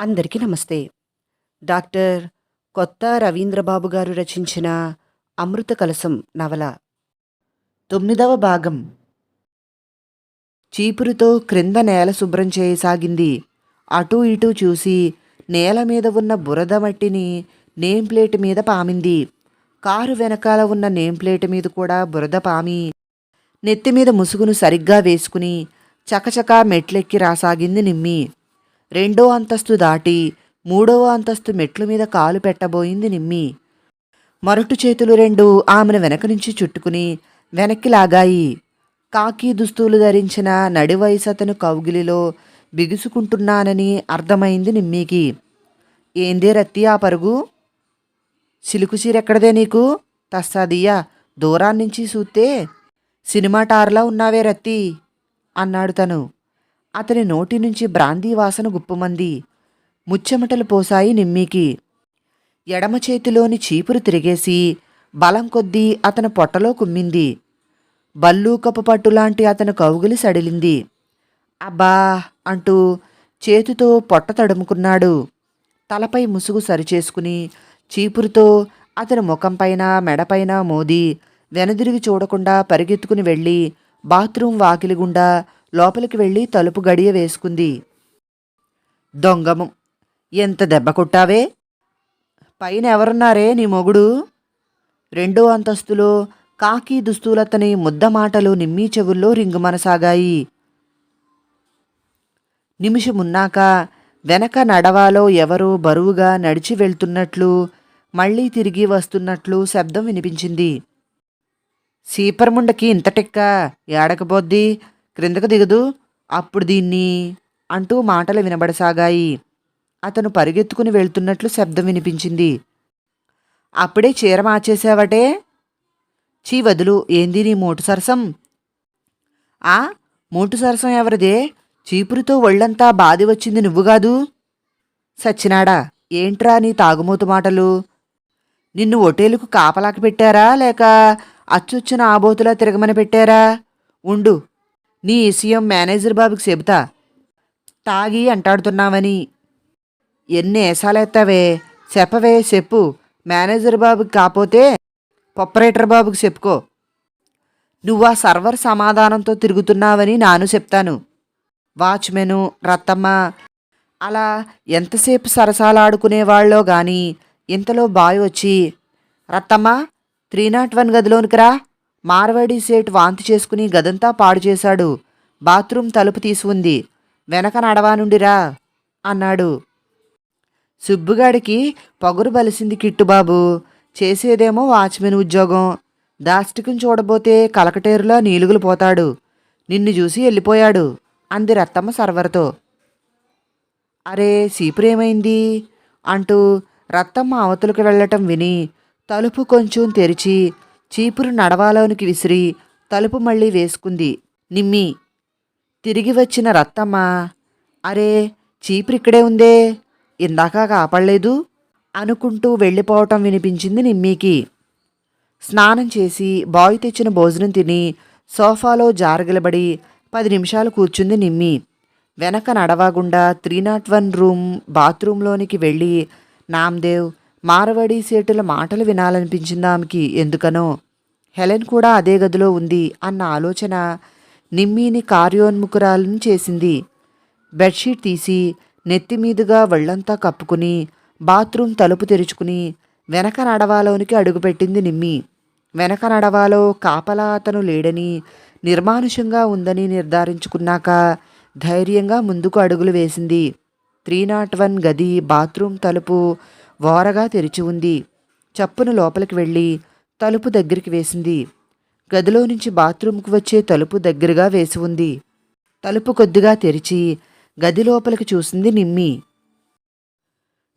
అందరికీ నమస్తే. డాక్టర్ కొత్త రవీంద్రబాబు గారు రచించిన అమృత కలసం నవల. తొమ్మిదవ భాగం. చీపురుతో క్రింద నేల శుభ్రం చేయసాగింది. అటూ ఇటూ చూసి నేల మీద ఉన్న బురద మట్టిని నేమ్ ప్లేట్ మీద పామింది. కారు వెనకాల ఉన్న నేమ్ ప్లేట్ మీద కూడా బురద పామి నెత్తి మీద ముసుగును సరిగ్గా వేసుకుని చకచకా మెట్లెక్కి రాసాగింది నిమ్మి. రెండో అంతస్తు దాటి మూడవ అంతస్తు మెట్ల మీద కాలు పెట్టబోయింది నిమ్మి. మరొటు చేతులు రెండు ఆమెను వెనక నుంచి చుట్టుకుని వెనక్కి లాగాయి. కాకి దుస్తులు ధరించిన నడి వయసతను కౌగిలిలో బిగుసుకుంటున్నానని అర్థమైంది నిమ్మీకి. ఏందే రత్తి ఆ పరుగు? సిలుకు ఎక్కడదే నీకు? తస్సాదియ్యా దూరాన్నించి చూస్తే సినిమా టార్లా ఉన్నావే రత్తి అన్నాడు తను. అతని నోటి నుంచి బ్రాందీ వాసన గుప్పుమంది. ముచ్చెమటలు పోసాయి నిమ్మీకి. ఎడమ చేతిలోని చీపురు తిరిగేసి బలం కొద్దీ అతని పొట్టలో కుమ్మింది. బల్లూకపు పట్టులాంటి అతని కౌగిలి సడిలింది. అబ్బా! అంటూ చేతితో పొట్ట తడుముకున్నాడు. తలపై ముసుగు సరిచేసుకుని చీపురుతో అతని ముఖంపైన మెడపైన మోది వెనుదిరిగి చూడకుండా పరిగెత్తుకుని వెళ్ళి బాత్రూం వాకిలి గుండా లోపలికి వెళ్ళి తలుపు గడియ వేసుకుంది. దొంగము! ఎంత దెబ్బ కొట్టావే? పైన ఎవరున్నారే నీ మొగుడు? రెండో అంతస్తులో కాకి దుస్తులతని ముద్ద మాటలు నిమ్మీ చెవుల్లో రింగుమనసాగాయి. నిమిషమున్నాక వెనక నడవాలో ఎవరో బరువుగా నడిచి వెళ్తున్నట్లు మళ్ళీ తిరిగి వస్తున్నట్లు శబ్దం వినిపించింది. సీపర్ముండకి ఇంతటెక్క ఏడకపోద్ది? క్రిందకు దిగదు. అప్పుడు దీన్ని అంటూ మాటలు వినబడసాగాయి. అతను పరిగెత్తుకుని వెళ్తున్నట్లు శబ్దం వినిపించింది. అప్పుడే చీర మార్చేసావటే చీ వదులు ఏంది నీ మోటు సరసం? ఆ మోటు సరసం ఎవరిదే? చీపురుతో ఒళ్ళంతా బాధి వచ్చింది నువ్వు కాదు. సచ్చినాడా ఏంట్రా నీ తాగుమూతు మాటలు? నిన్ను ఒటేలుకు కాపలాకి పెట్టారా? లేక అచ్చొచ్చిన ఆబోతులా తిరగమని పెట్టారా? ఉండు నీ విషయం మేనేజర్ బాబుకి చెబుతా. తాగి అంటాడుతున్నావని. ఎన్ని ఏసాలేస్తావే చెప్పవే చెప్పు. మేనేజర్ బాబుకి కాపోతే పొపరేటర్ బాబుకి చెప్పుకో. నువ్వు ఆ సర్వర్ సమాధానంతో తిరుగుతున్నావని నాను చెప్తాను. వాచ్మెను రత్తమ్మ అలా ఎంతసేపు సరసాలాడుకునేవాళ్ళో గాని ఇంతలో బాయ్ వచ్చి రత్తమ్మ త్రీ నాట్ వన్ గదిలోనికి రా. మార్వాడి సేట్ వాంతి చేసుకుని గదంతా పాడు చేశాడు. బాత్రూమ్ తలుపు తీసి ఉంది. వెనక నడవానుండిరా అన్నాడు. సుబ్బుగాడికి పొగరు బలిసింది కిట్టుబాబు. చేసేదేమో వాచ్మెన్ ఉద్యోగం. దాష్టికం చూడబోతే కలకటేరులో నీలుగులు పోతాడు. నిన్ను చూసి వెళ్ళిపోయాడు అంది రత్తమ్మ సర్వర్తో. అరే సీపురేమైంది? అంటూ రత్తమ్మ అవతలకు వెళ్ళటం విని తలుపు కొంచెం తెరిచి చీపురు నడవాలోనికి విసిరి తలుపు మళ్ళీ వేసుకుంది. నిమ్మి తిరిగి వచ్చిన రత్తమ్మ అరే చీపురు ఇక్కడే ఉందే ఇందాక కాపడలేదు అనుకుంటూ వెళ్ళిపోవటం వినిపించింది నిమ్మీకి. స్నానం చేసి బాయ్ తెచ్చిన భోజనం తిని సోఫాలో జారగలబడి పది నిమిషాలు కూర్చుంది నిమ్మి. వెనక నడవకుండా త్రీ నాట్ వన్ రూమ్ బాత్రూంలోనికి వెళ్ళి నామ్దేవ్ మారవాడి సేటుల మాటలు వినాలనిపించింది ఆమెకి. ఎందుకనో? హెలెన్ కూడా అదే గదిలో ఉంది అన్న ఆలోచన నిమ్మీని కార్యోన్ముఖురాలను చేసింది. బెడ్షీట్ తీసి నెత్తి మీదుగా ఒళ్ళంతా కప్పుకుని బాత్రూం తలుపు తెరుచుకుని వెనక నడవాలోనికి అడుగుపెట్టింది నిమ్మి. వెనక నడవాలో కాపలా అతను లేడని నిర్మానుషంగా ఉందని నిర్ధారించుకున్నాక ధైర్యంగా ముందుకు అడుగులు వేసింది. త్రీ నాట్ వన్ గది బాత్రూం తలుపు ఓరగా తెరిచి ఉంది. చప్పున లోపలికి వెళ్ళి తలుపు దగ్గరికి వేసింది. గదిలో నుంచి బాత్రూంకు వచ్చే తలుపు దగ్గరగా వేసి ఉంది. తలుపు కొద్దిగా తెరిచి గది లోపలికి చూసింది నిమ్మి.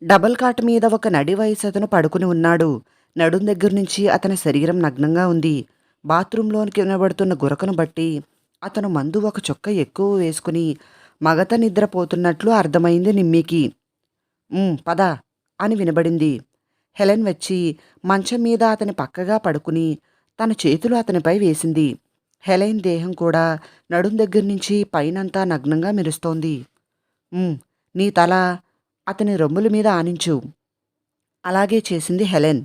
డబల్ కాట్ మీద ఒక నడి వయసు అతను పడుకుని ఉన్నాడు. నడుం దగ్గర నుంచి అతని శరీరం నగ్నంగా ఉంది. బాత్రూంలోనికి వినబడుతున్న గురకను బట్టి అతను మందు ఒక చొక్క ఎక్కువ వేసుకుని మగత నిద్రపోతున్నట్లు అర్థమైంది నిమ్మికి. పద. అని వినబడింది. హెలెన్ వచ్చి మంచం మీద అతని పక్కగా పడుకుని తన చేతులు అతనిపై వేసింది. హెలెన్ దేహం కూడా నడుం దగ్గర నుంచి పైనంతా నగ్నంగా మెరుస్తోంది. నీ తల అతని రొమ్ముల మీద ఆనించు. అలాగే చేసింది హెలెన్.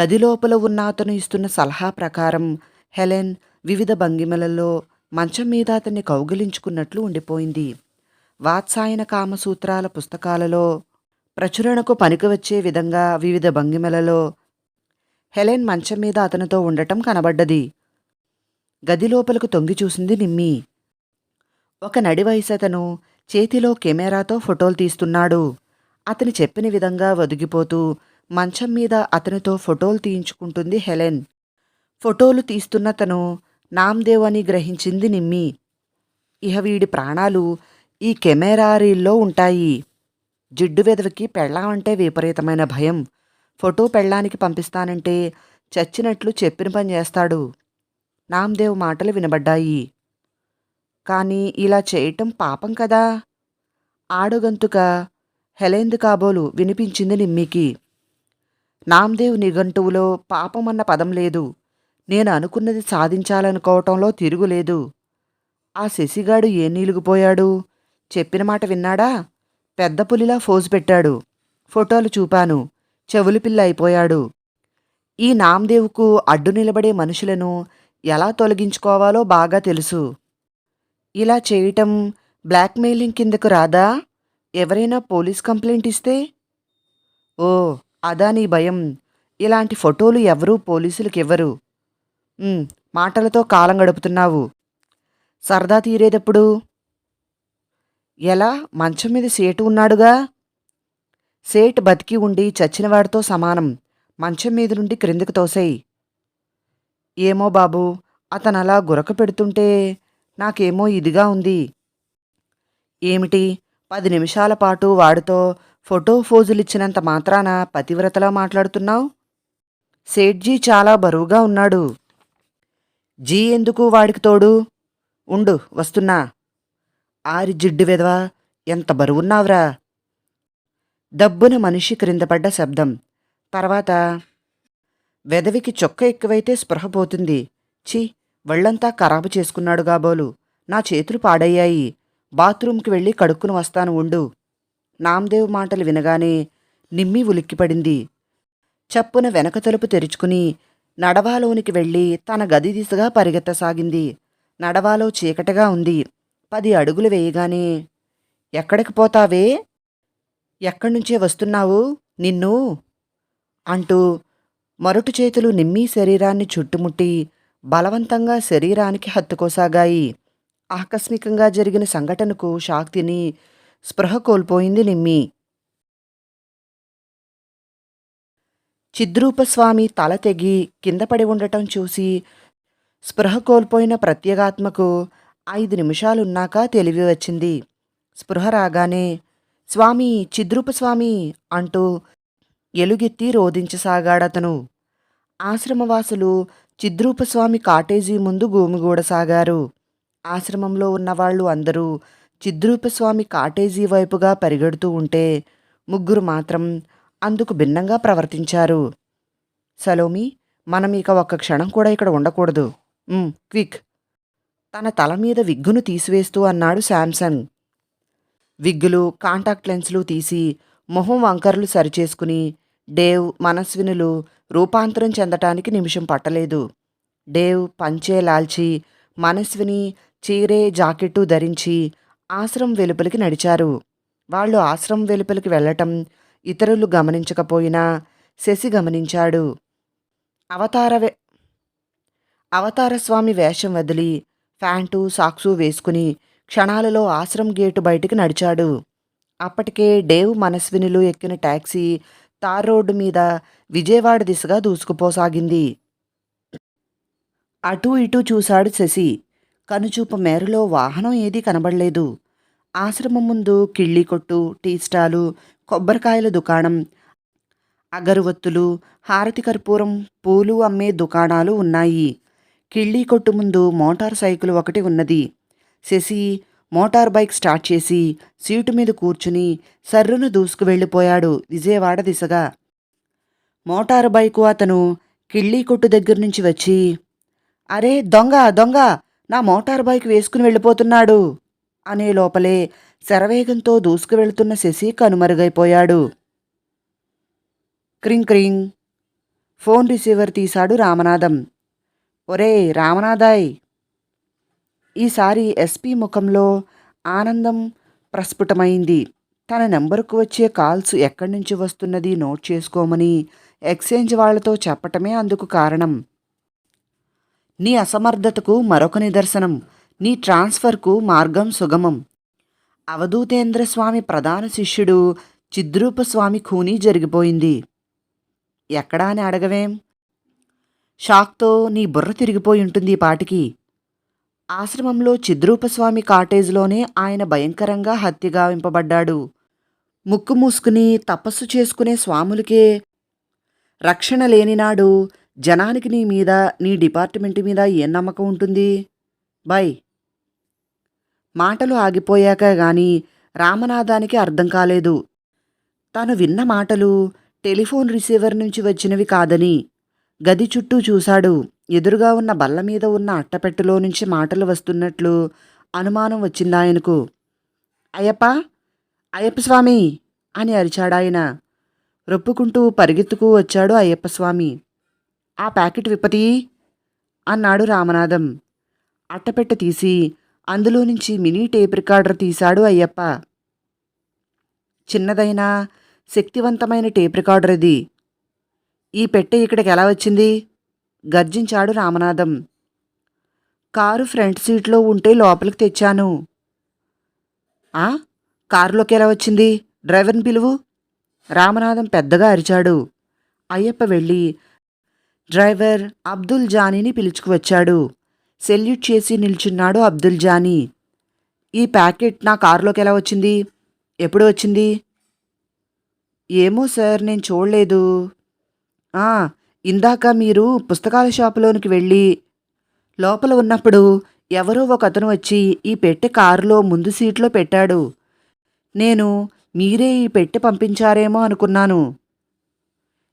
గది లోపల ఉన్న అతను ఇస్తున్న సలహా ప్రకారం హెలెన్ వివిధ భంగిమలలో మంచం మీద అతన్ని కౌగిలించుకున్నట్లు ఉండిపోయింది. వాత్సాయన కామసూత్రాల పుస్తకాలలో ప్రచురణకు పనికివచ్చే విధంగా వివిధ భంగిమలలో హెలెన్ మంచం మీద అతనితో ఉండటం కనబడ్డది. గది లోపలకు తొంగి చూసింది నిమ్మి ఒక నడి వయసు అతను చేతిలో కెమెరాతో ఫోటోలు తీస్తున్నాడు. అతని చెప్పిన విధంగా ఒదిగిపోతూ మంచం మీద అతనితో ఫోటోలు తీయించుకుంటుంది హెలెన్. ఫోటోలు తీస్తున్న తను నామ్దేవ్ అని గ్రహించింది నిమ్మి ఇహ వీడి ప్రాణాలు ఈ కెమెరా రీల్లో ఉంటాయి. జిడ్డు వెదవికి పెళ్ళామంటే విపరీతమైన భయం. ఫోటో పెళ్ళానికి పంపిస్తానంటే చచ్చినట్లు చెప్పిన పని చేస్తాడు. నామ్దేవ్ మాటలు వినబడ్డాయి. కానీ ఇలా చేయటం పాపం కదా? ఆడుగంతుక హెలెందు కాబోలు వినిపించింది నిమ్మికి. నామ్దేవ్ నిఘంటువులో పాపమన్న పదం లేదు. నేను అనుకున్నది సాధించాలనుకోవటంలో తిరుగులేదు. ఆ శశిగాడు ఏ నీలుగుపోయాడు? చెప్పిన మాట విన్నాడా? పెద్ద పులిలా ఫోజు పెట్టాడు. ఫోటోలు చూపాను. చెవులు పిల్ల అయిపోయాడు. ఈ నామ్దేవ్కు అడ్డు నిలబడే మనుషులను ఎలా తొలగించుకోవాలో బాగా తెలుసు. ఇలా చేయటం బ్లాక్మెయిలింగ్ కిందకు రాదా? ఎవరైనా పోలీస్ కంప్లైంట్ ఇస్తే? ఓ అదా నీ భయం. ఇలాంటి ఫోటోలు ఎవరూ పోలీసులకు ఇవ్వరు మాటలతో కాలం గడుపుతున్నావు. సరదా తీరేటప్పుడు ఎలా మంచం మీద సేటు ఉన్నాడుగా? సేట్ బతికి ఉండి చచ్చినవాడితో సమానం. మంచం మీద నుండి క్రిందికి తోసేయి. ఏమో బాబు అతను అలా గురక పెడుతుంటే నాకేమో ఇదిగా ఉంది. ఏమిటి? పది నిమిషాల పాటు వాడితో ఫోటో ఫోజులిచ్చినంత మాత్రాన పతివ్రతలా మాట్లాడుతున్నావు? సేట్జీ చాలా బరువుగా ఉన్నాడు. జీ ఎందుకు వాడికి తోడు? ఉండు వస్తున్నా. ఆరి జిడ్డు వెదవా ఎంత బరువున్నావురా? దబ్బున మనిషి క్రిందపడ్డ శబ్దం. తర్వాత వెదవికి చొక్క ఎక్కువైతే స్పృహ పోతుంది. ఛీ వళ్ళంతా ఖరాబు చేసుకున్నాడు కాబోలు నా చేతులు పాడయ్యాయి. బాత్రూంకి వెళ్ళి కడుక్కుని వస్తాను ఉండు. నామ్దేవ్ మాటలు వినగానే నిమ్మి ఉలిక్కిపడింది. చప్పున వెనక తలుపు తెరుచుకుని నడవాలోనికి వెళ్ళి తన గది దిశగా పరిగెత్తసాగింది. నడవాలో చీకటిగా ఉంది. పది అడుగులు వేయగానే ఎక్కడికి పోతావే? ఎక్కడి నుంచే వస్తున్నావు? నిన్ను? అంటూ మరొటు చేతులు నిమ్మీ శరీరాన్ని చుట్టుముట్టి బలవంతంగా శరీరానికి హత్తుకోసాగాయి. ఆకస్మికంగా జరిగిన సంఘటనకు షాక్ తిని స్పృహ కోల్పోయింది నిమ్మి. చిద్రూపస్వామి తల తెగి కింద పడి ఉండటం చూసి స్పృహ కోల్పోయిన ప్రత్యేగాత్మకు ఐదు నిమిషాలున్నాక తెలివి వచ్చింది. స్పృహ రాగానే స్వామి చిద్రూపస్వామి అంటూ ఎలుగెత్తి రోధించసాగాడతను. ఆశ్రమవాసులు చిద్రూపస్వామి కాటేజీ ముందు గూమిగూడసాగారు ఆశ్రమంలో ఉన్నవాళ్ళు అందరూ చిద్రూపస్వామి కాటేజీ వైపుగా పరిగెడుతూ ఉంటే ముగ్గురు మాత్రం అందుకు భిన్నంగా ప్రవర్తించారు. సలోమి మనం ఇక ఒక్క క్షణం కూడా ఇక్కడ ఉండకూడదు. క్విక్. తన తల మీద విగ్గును తీసివేస్తూ అన్నాడు శాంసంగ్. విగ్గులు కాంటాక్ట్ లెన్స్లు తీసి మొహం వంకర్లు సరిచేసుకుని డేవ్ మనస్వినులు రూపాంతరం చెందటానికి నిమిషం పట్టలేదు. డేవ్ పంచే లాల్చి మనస్విని చీరే జాకెట్టు ధరించి ఆశ్రం వెలుపలికి నడిచారు. వాళ్ళు ఆశ్రమం వెలుపలికి వెళ్ళటం ఇతరులు గమనించకపోయినా శశి గమనించాడు. అవతార అవతారస్వామి వేషం వదిలి ఫ్యాంటు సాక్సు వేసుకుని క్షణాలలో ఆశ్రం గేటు బయటికి నడిచాడు. అప్పటికే డేవ్ మనస్వినులు ఎక్కిన టాక్సీ తార్ రోడ్డు మీద విజయవాడ దిశగా దూసుకుపోసాగింది. అటూ ఇటూ చూశాడు శశి. కనుచూపు మేరలో వాహనం ఏదీ కనబడలేదు. ఆశ్రమం ముందు కిళ్ళీ కొట్టు టీ స్టాలు కొబ్బరికాయల దుకాణం అగరువత్తులు హారతి కర్పూరం పూలు అమ్మే దుకాణాలు ఉన్నాయి. కిళ్ళీ కొట్టు ముందు మోటార్ సైకిల్ ఒకటి ఉన్నది. శశి మోటార్ బైక్ స్టార్ట్ చేసి సీటు మీద కూర్చుని సర్రును దూసుకు వెళ్ళిపోయాడు విజయవాడ దిశగా. మోటారు బైకు అతను కిళ్ళీ కొట్టు దగ్గర నుంచి వచ్చి అరే దొంగ దొంగ నా మోటార్ బైక్ వేసుకుని వెళ్ళిపోతున్నాడు అనే లోపలే శరవేగంతో దూసుకు వెళుతున్న శశి కనుమరుగైపోయాడు. క్రింగ్ క్రింగ్. ఫోన్ రిసీవర్ తీశాడు రామనాథం. ఒరే రామనాథాయ్. ఈసారి ఎస్పీ ముఖంలో ఆనందం ప్రస్ఫుటమైంది. తన నెంబరుకు వచ్చే కాల్స్ ఎక్కడి నుంచి వస్తున్నది నోట్ చేసుకోమని ఎక్స్చేంజ్ వాళ్ళతో చెప్పటమే అందుకు కారణం. నీ అసమర్థతకు మరొక నిదర్శనం. నీ ట్రాన్స్ఫర్కు మార్గం సుగమం. అవధూతేంద్ర స్వామి ప్రధాన శిష్యుడు చిద్రూపస్వామి ఖూనీ జరిగిపోయింది. ఎక్కడా అని అడగవేం? షాక్తో నీ బుర్ర తిరిగిపోయి ఉంటుంది ఈ పాటికి. ఆశ్రమంలో చిద్రూపస్వామి కాటేజ్లోనే ఆయన భయంకరంగా హత్యగావింపబడ్డాడు ముక్కు మూసుకుని తపస్సు చేసుకునే స్వాములకే రక్షణ లేనినాడు జనానికి నీ మీద నీ డిపార్ట్మెంట్ మీద ఏం నమ్మకం ఉంటుంది? బై. మాటలు ఆగిపోయాక గాని రామనాథానికి అర్థం కాలేదు. తను విన్న మాటలు టెలిఫోన్ రిసీవర్ నుంచి వచ్చినవి కాదని గది చుట్టూ చూశాడు. ఎదురుగా ఉన్న బల్ల మీద ఉన్న అట్టపెట్టెలో నుంచి మాటలు వస్తున్నట్లు అనుమానం వచ్చిందాయనకు అయ్యప్ప! అయ్యప్ప స్వామి! అని అరిచాడాయన రొప్పుకుంటూ పరిగెత్తుకు వచ్చాడు అయ్యప్ప స్వామి. ఆ ప్యాకెట్ విప్పతి? అన్నాడు రామనాథం అట్టపెట్టె తీసి అందులో నుంచి మినీ టేప్ రికార్డర్ తీశాడు అయ్యప్ప. చిన్నదైన శక్తివంతమైన టేప్ రికార్డర్ ఇది. ఈ పెట్టె ఇక్కడికి ఎలా వచ్చింది? గర్జించాడు రామనాథం. కారు ఫ్రంట్ సీట్లో ఉంటే లోపలికి తెచ్చాను. ఆ? కారులోకి ఎలా వచ్చింది? డ్రైవర్ని పిలువు? రామనాథం పెద్దగా అరిచాడు. అయ్యప్ప వెళ్ళి డ్రైవర్ అబ్దుల్ జానీని పిలుచుకువచ్చాడు సెల్యూట్ చేసి నిల్చున్నాడు అబ్దుల్ జానీ. ఈ ప్యాకెట్ నా కారులోకి ఎలా వచ్చింది? ఎప్పుడు వచ్చింది? ఏమో సార్ నేను చూడలేదు. ఇందాక మీరు పుస్తకాల షాపులోనికి వెళ్ళి లోపల ఉన్నప్పుడు ఎవరో ఒక అతను వచ్చి ఈ పెట్టె కారులో ముందు సీట్లో పెట్టాడు. నేను మీరే ఈ పెట్టె పంపించారేమో అనుకున్నాను.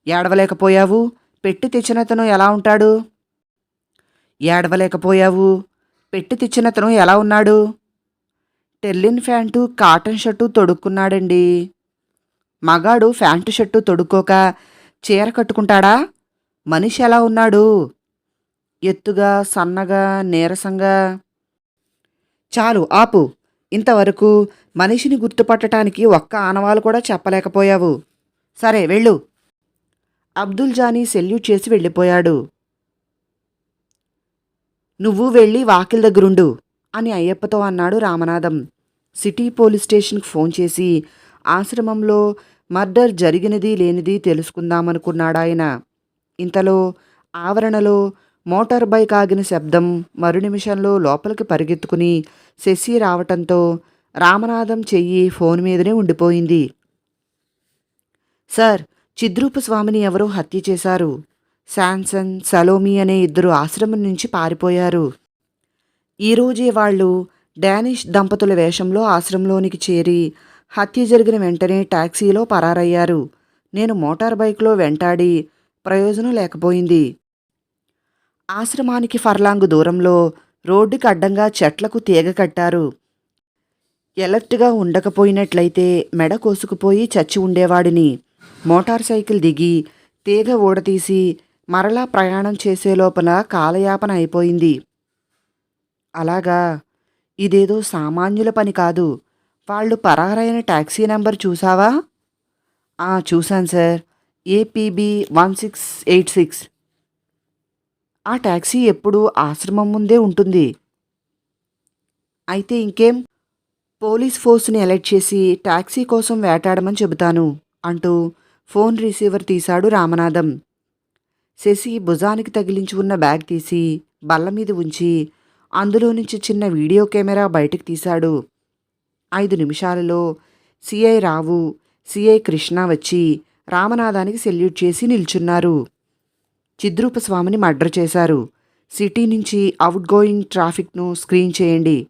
ఏడవలేకపోయావు? పెట్టి తెచ్చినతను ఎలా ఉంటాడు? ఏడవలేకపోయావు? పెట్టి తెచ్చినతను ఎలా ఉన్నాడు? టెర్లిన్ ప్యాంటు కాటన్ షర్టు తొడుక్కున్నాడండి. మగాడు ప్యాంటు షర్టు తొడుక్కోక చీర కట్టుకుంటాడా? మనిషి ఎలా ఉన్నాడు? ఎత్తుగా సన్నగా నీరసంగా? చాలు ఆపు. ఇంతవరకు మనిషిని గుర్తుపట్టడానికి ఒక్క ఆనవాలు కూడా చెప్పలేకపోయావు. సరే వెళ్ళు. అబ్దుల్ జానీ సెల్యూట్ చేసి వెళ్ళిపోయాడు. నువ్వు వెళ్ళి వాకిల్ దగ్గరుండు అని అయ్యప్పతో అన్నాడు రామనాథం. సిటీ పోలీస్ స్టేషన్కి ఫోన్ చేసి ఆశ్రమంలో మర్డర్ జరిగినది లేనిది తెలుసుకుందామనుకున్నాడాయన ఇంతలో ఆవరణలో మోటార్ బైక్ ఆగిన శబ్దం మరు నిమిషంలో లోపలికి పరిగెత్తుకుని శశి రావటంతో రామనాథం చెయ్యి ఫోన్ మీదనే ఉండిపోయింది. సార్ చిద్రూప స్వామిని ఎవరో హత్య చేశారు. శాంసన్ సలోమి అనే ఇద్దరు ఆశ్రమం నుంచి పారిపోయారు. ఈరోజే వాళ్ళు డానిష్ దంపతుల వేషంలో ఆశ్రమంలోనికి చేరి హత్య జరిగిన వెంటనే టాక్సీలో పరారయ్యారు. నేను మోటార్ బైక్లో వెంటాడి ప్రయోజనం లేకపోయింది. ఆశ్రమానికి ఫర్లాంగు దూరంలో రోడ్డుకి అడ్డంగా చెట్లకు తీగ కట్టారు. ఎలర్ట్గా ఉండకపోయినట్లయితే మెడ కోసుకుపోయి చచ్చి ఉండేవాడిని. మోటార్ సైకిల్ దిగి తీగ ఊడతీసి మరలా ప్రయాణం చేసే లోపల కాలయాపన అయిపోయింది. అలాగా ఇదేదో సామాన్యుల పని కాదు. వాళ్ళు పరారైన ట్యాక్సీ నెంబర్ చూసావా? ఆ చూశాను sir. APB one six eight six. ఆ టాక్సీ ఎప్పుడు ఆశ్రమం ముందే ఉంటుంది. అయితే ఇంకేం? పోలీస్ ఫోర్స్ని అలర్ట్ చేసి ట్యాక్సీ కోసం వేటాడమని చెబుతాను అంటూ ఫోన్ రిసీవర్ తీశాడు రామనాథం. శశి భుజానికి తగిలించి ఉన్న బ్యాగ్ తీసి బల్ల మీద ఉంచి అందులో నుంచి చిన్న వీడియో కెమెరా బయటకు తీశాడు. ఐదు నిమిషాలలో సిఐ రావు సిఐ కృష్ణ వచ్చి రామనాథానికి సెల్యూట్ చేసి నిల్చున్నారు. చిద్రూప స్వామిని మర్డర్ చేశారు. సిటీ నుంచి అవుట్గోయింగ్ ట్రాఫిక్ను స్క్రీన్ చేయండి.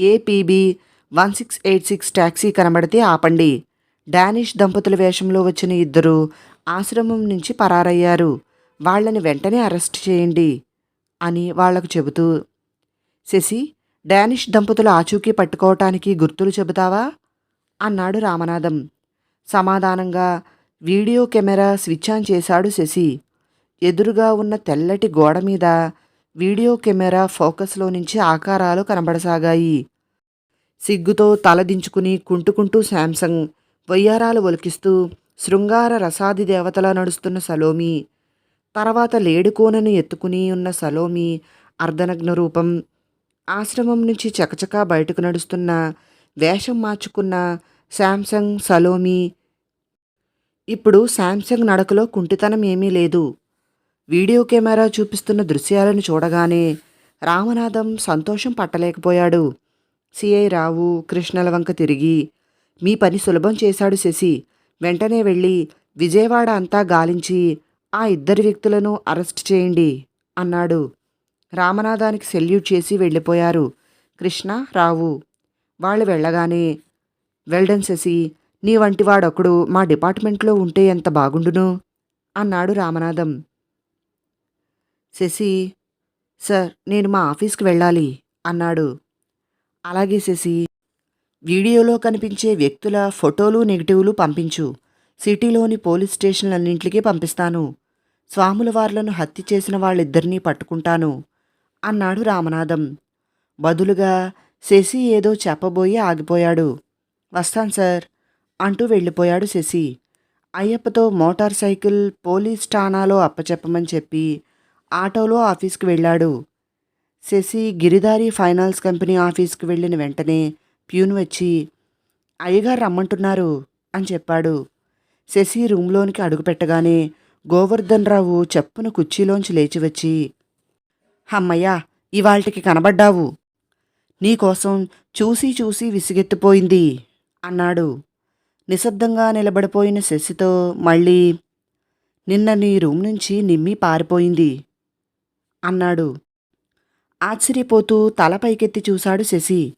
APB one six eight six taxi కనబడితే ఆపండి. డానిష్ దంపతుల వేషంలో వచ్చిన ఇద్దరు ఆశ్రమం నుంచి పరారయ్యారు. వాళ్ళని వెంటనే అరెస్ట్ చేయండి అని వాళ్ళకు చెబుతూ శశి డానిష్ దంపతులు ఆచూకీ పట్టుకోవటానికి గుర్తులు చెబుతావా? అన్నాడు రామనాథం. సమాధానంగా వీడియో కెమెరా స్విచ్ ఆన్ చేశాడు శశి. ఎదురుగా ఉన్న తెల్లటి గోడ మీద వీడియో కెమెరా ఫోకస్లో నుంచి ఆకారాలు కనబడసాగాయి. సిగ్గుతో తలదించుకుని కుంటుకుంటూ శాంసంగ్ వయ్యారాలు ఒలికిస్తూ శృంగార రసాది దేవతలా నడుస్తున్న సలోమి తర్వాత లేడుకోనను ఎత్తుకుని ఉన్న సలోమి అర్ధనగ్న రూపం ఆశ్రమం నుంచి చకచకా బయటకు నడుస్తున్న వేషం మార్చుకున్న శాంసంగ్ సలోమి. ఇప్పుడు శాంసంగ్ నడకలో కుంటితనం ఏమీ లేదు. వీడియో కెమెరా చూపిస్తున్న దృశ్యాలను చూడగానే రామనాథం సంతోషం పట్టలేకపోయాడు. సిఐ రావు కృష్ణల వంక తిరిగి మీ పని సులభం చేశాడు శశి. వెంటనే వెళ్ళి విజయవాడ అంతా గాలించి ఆ ఇద్దరు వ్యక్తులను అరెస్ట్ చేయండి అన్నాడు. రామనాథానికి సెల్యూట్ చేసి వెళ్ళిపోయారు. కృష్ణ రావు వాళ్ళు వెళ్ళగానే వెల్డన్ శశి నీ వంటి వాడొకడు మా డిపార్ట్మెంట్లో ఉంటే ఎంత బాగుండును? అన్నాడు రామనాథం. శశి సార్ నేను మా ఆఫీస్కి వెళ్ళాలి అన్నాడు. అలాగే శశి వీడియోలో కనిపించే వ్యక్తుల ఫోటోలు నెగిటివ్లు పంపించు. సిటీలోని పోలీస్ స్టేషన్లన్నింటికి పంపిస్తాను. స్వాముల వార్లను హత్య చేసిన వాళ్ళిద్దరినీ పట్టుకుంటాను. అన్నాడు రామనాథం. బదులుగా శశి ఏదో చెప్పబోయి ఆగిపోయాడు. వస్తాను సార్ అంటూ వెళ్ళిపోయాడు శశి. అయ్యప్పతో మోటార్ సైకిల్ పోలీస్ ఠాణాలో అప్పచెప్పమని చెప్పి ఆటోలో ఆఫీస్కి వెళ్ళాడు. శశి గిరిదారి ఫైనాన్స్ కంపెనీ ఆఫీస్కి వెళ్ళిన వెంటనే ప్యూన్ వచ్చి అయ్యగారు రమ్మంటున్నారు అని చెప్పాడు. శశి రూమ్లోనికి అడుగుపెట్టగానే గోవర్ధన్ రావు చప్పున కుర్చీలోంచి లేచి వచ్చి హమ్మయ్యా ఇవాల్టికి కనబడ్డావు. నీకోసం చూసి చూసి విసిగెత్తిపోయింది అన్నాడు. నిశ్శబ్దంగా నిలబడిపోయిన శశితో మళ్ళీ నిన్న నీ రూమ్ నుంచి నిమ్మి పారిపోయింది అన్నాడు. ఆశ్చర్యపోతూ తల పైకెత్తి చూశాడు శశి.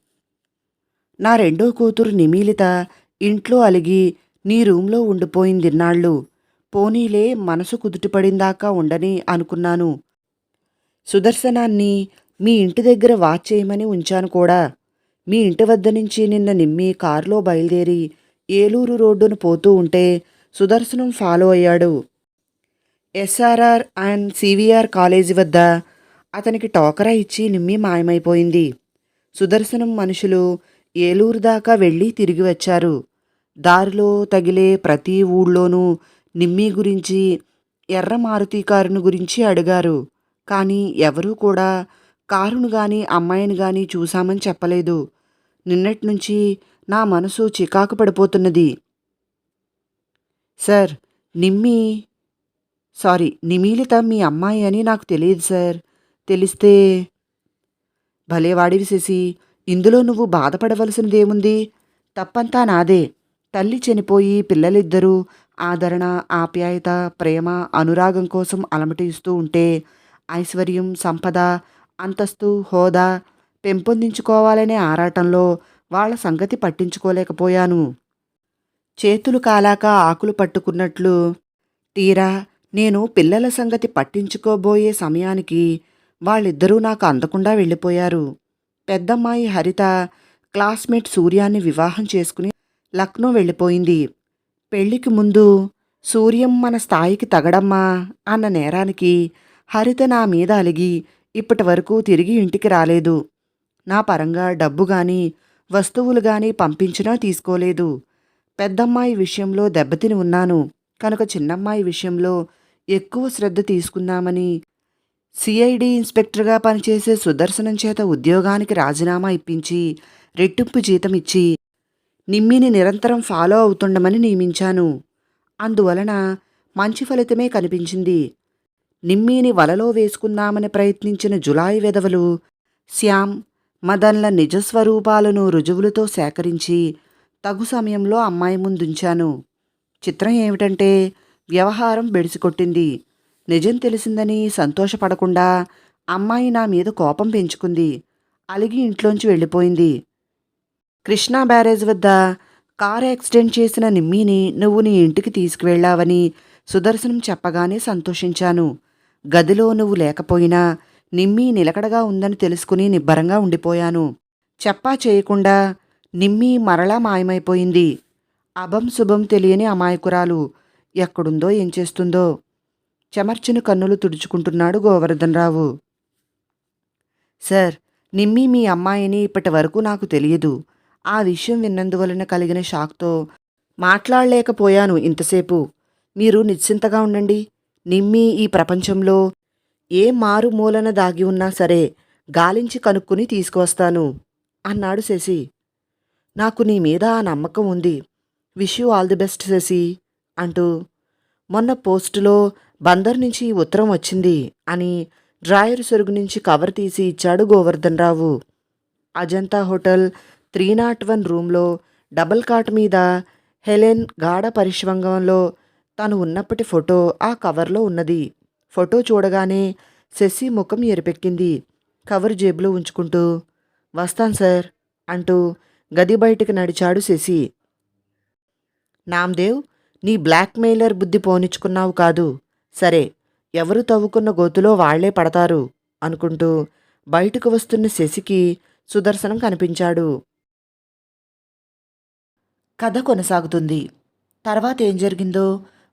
నా రెండో కూతురు నిమీలిత ఇంట్లో అలిగి నీ రూంలో ఉండిపోయిందిన్నాళ్ళు. పోనీలే మనసు కుదుటపడిందాకా ఉండని అనుకున్నాను. సుదర్శనాన్ని మీ ఇంటి దగ్గర వాచ్ చేయమని ఉంచాను కూడా. మీ ఇంటి వద్ద నుంచి నిన్న నిమ్మి కారులో బయలుదేరి ఏలూరు రోడ్డును పోతూ ఉంటే సుదర్శనం ఫాలో అయ్యాడు. ఎస్ఆర్ఆర్ అండ్ సివిఆర్ కాలేజీ వద్ద అతనికి టోకరా ఇచ్చి నిమ్మి మాయమైపోయింది. సుదర్శనం మనుషులు ఏలూరు దాకా వెళ్ళి తిరిగి వచ్చారు. దారిలో తగిలే ప్రతి ఊళ్ళోనూ నిమ్మి గురించి ఎర్ర మారుతి కారును గురించి అడిగారు. కానీ ఎవరూ కూడా కారును గాని అమ్మాయిని గాని చూశామని చెప్పలేదు. నిన్నటి నుంచి నా మనసు చికాకు పడిపోతున్నది. సార్ నిమ్మి సారీ నిమీలిత మీ అమ్మాయి అని నాకు తెలియదు సార్. తెలిస్తే భలేవాడివి శశి. ఇందులో నువ్వు బాధపడవలసినదేముంది? తప్పంతా నాదే. తల్లి చనిపోయి పిల్లలిద్దరూ ఆదరణ ఆప్యాయత ప్రేమ అనురాగం కోసం అలమటిస్తూ ఉంటే ఐశ్వర్యం సంపద అంతస్తు హోదా పెంపొందించుకోవాలనే ఆరాటంలో వాళ్ళ సంగతి పట్టించుకోలేకపోయాను. చేతులు కాలాక ఆకులు పట్టుకున్నట్లు తీరా నేను పిల్లల సంగతి పట్టించుకోబోయే సమయానికి వాళ్ళిద్దరూ నాకు అందకుండా వెళ్ళిపోయారు. పెద్దమ్మాయి హరిత క్లాస్మేట్ సూర్యాన్ని వివాహం చేసుకుని లక్నో వెళ్ళిపోయింది. పెళ్ళికి ముందు సూర్యం మన స్థాయికి తగడమ్మా అన్న నేరానికి హరిత నా మీద అలిగి ఇప్పటి వరకు తిరిగి ఇంటికి రాలేదు. నా పరంగా డబ్బు గాని వస్తువులు గాని పంపించినా తీసుకోలేదు. పెద్దమ్మాయి విషయంలో దెబ్బతిని ఉన్నాను. కనుక చిన్నమ్మాయి విషయంలో ఎక్కువ శ్రద్ధ తీసుకున్నామని సిఐడి ఇన్స్పెక్టర్గా పనిచేసే సుదర్శనం చేత ఉద్యోగానికి రాజీనామా ఇప్పించి రెట్టింపు జీతం ఇచ్చి నిమ్మిని నిరంతరం ఫాలో అవుతుండమని నియమించాను. అందువలన మంచి ఫలితమే కనిపించింది. నిమ్మీని వలలో వేసుకుందామని ప్రయత్నించిన జులాయి వెధవలు శ్యామ్ మదన్ల నిజస్వరూపాలను రుజువులతో సేకరించి తగు సమయంలో అమ్మాయి ముందుంచాను. చిత్రం ఏమిటంటే వ్యవహారం బెడిసికొట్టింది. నిజం తెలిసిందని సంతోషపడకుండా అమ్మాయి నా మీద కోపం పెంచుకుంది. అలిగి ఇంట్లోంచి వెళ్ళిపోయింది. కృష్ణా బ్యారేజ్ వద్ద కారు యాక్సిడెంట్ చేసిన నిమ్మీని నువ్వు నీ ఇంటికి తీసుకువెళ్ళావని సుదర్శనం చెప్పగానే సంతోషించాను. గదిలో నువ్వు లేకపోయినా నిమ్మి నిలకడగా ఉందని తెలుసుకుని నిబ్బరంగా ఉండిపోయాను. చెప్పా చేయకుండా నిమ్మి మరలా మాయమైపోయింది. అభం శుభం తెలియని అమాయకురాలు ఎక్కడుందో ఏం చేస్తుందో చెమర్చిన కన్నులు తుడుచుకుంటున్నాడు గోవర్ధనరావు. సార్ నిమ్మి మీ అమ్మాయిని ఇప్పటి వరకు నాకు తెలియదు. ఆ విషయం విన్నందువలన కలిగిన షాక్తో మాట్లాడలేకపోయాను ఇంతసేపు. మీరు నిశ్చింతగా ఉండండి. నిమ్మి ఈ ప్రపంచంలో ఏ మారుమూలన దాగి ఉన్నా సరే గాలించి కనుక్కుని తీసుకువస్తాను అన్నాడు శశి. నాకు నీ మీద ఆ నమ్మకం ఉంది. Wish you all the best Shashi అంటూ మొన్న పోస్టులో బందర్ నుంచి ఉత్తరం వచ్చింది అని డ్రాయర్ సొరుగు నుంచి కవర్ తీసి ఇచ్చాడు Govardhan Rao. Ajanta hotel three not one రూమ్లో డబల్ కాట్ మీద హెలెన్ గాఢ పరిశ్వంగంలో తాను ఉన్నప్పటి ఫోటో ఆ కవర్లో ఉన్నది. ఫోటో చూడగానే శశి ముఖం ఎరిపెక్కింది కవర్ జేబులో ఉంచుకుంటూ వస్తాను సార్ అంటూ గది బయటకు నడిచాడు శశి. నామ్దేవ్ నీ బ్లాక్మెయిలర్ బుద్ధి పోనిచ్చుకున్నావు కాదు. సరే ఎవరు తవ్వుకున్న గోతులో వాళ్ళే పడతారు అనుకుంటూ బయటకు వస్తున్న శశికి సుదర్శనం కనిపించాడు. కథ కొనసాగుతుంది. తర్వాత ఏం జరిగిందో